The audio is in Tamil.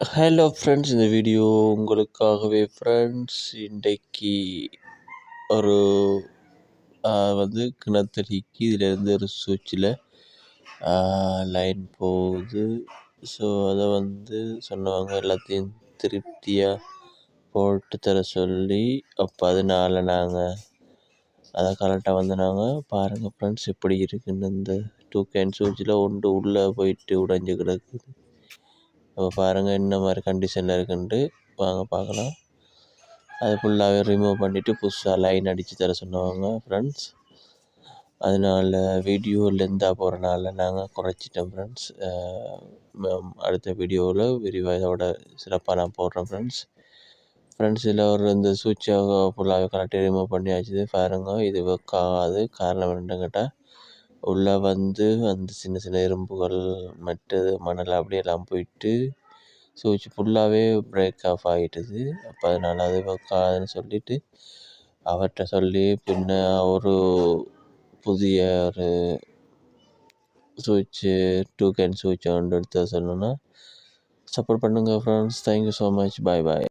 ஹலோ ஃப்ரெண்ட்ஸ் இந்த வீடியோ உங்களுக்காகவே ஃப்ரெண்ட்ஸ் இன்றைக்கு ஒரு வந்து கிணத்தடிக்கு இதிலேருந்து ஒரு சுவிட்சில் லைன் போகுது. ஸோ அதை வந்து சொன்னவங்க எல்லாத்தையும் திருப்தியாக போட்டு தர சொல்லி அப்போ அதனால் நாங்கள் அதை கரெக்டாக வந்து நாங்கள் பாருங்கள் ஃப்ரெண்ட்ஸ் எப்படி இருக்குன்னு இந்த டூ கேன் சுவிட்சில் ஒன்று உள்ளே போயிட்டு உடைஞ்சு கிடக்குது. நம்ம பாருங்கள் என்ன மாதிரி கண்டிஷனில் இருக்குன்ட்டு வாங்க பார்க்கலாம் அது ஃபுல்லாகவே ரிமூவ் பண்ணிவிட்டு புதுசாக லைன் அடித்து தர சொன்னவங்க ஃப்ரெண்ட்ஸ் அதனால் வீடியோ லென்த்தாக போகிறனால நாங்கள் குறைச்சிட்டோம் ஃப்ரெண்ட்ஸ் அடுத்த வீடியோவில் விரிவாக இதோட சிறப்பாக நான் போடுறேன் ஃப்ரெண்ட்ஸ் ஃப்ரெண்ட்ஸ் இதில் ஒரு இந்த சுவிட்சை ஃபுல்லாகவே கரெக்டாக ரிமூவ் பண்ணியாச்சு பாருங்க. இது ஒர்க் ஆகாது காரணம் என்னன்னு கேட்டால் உள்ளே வந்து அந்த சின்ன சின்ன எறும்புகள் மற்றது மணல் அப்படியெல்லாம் போயிட்டு சுவிட்ச் ஃபுல்லாகவே பிரேக் ஆஃப் ஆகிட்டுது அப்போ அதனால் அது ஒர்க் சொல்லிவிட்டு அவர்கிட்ட சொல்லி பின்ன ஒரு புதிய ஒரு சுவிட்சு டூ கேன் சுவிட்ச் ஒன்று எடுத்து சொன்னோன்னா சப்போர்ட் பண்ணுங்கள் friends thank you so much bye bye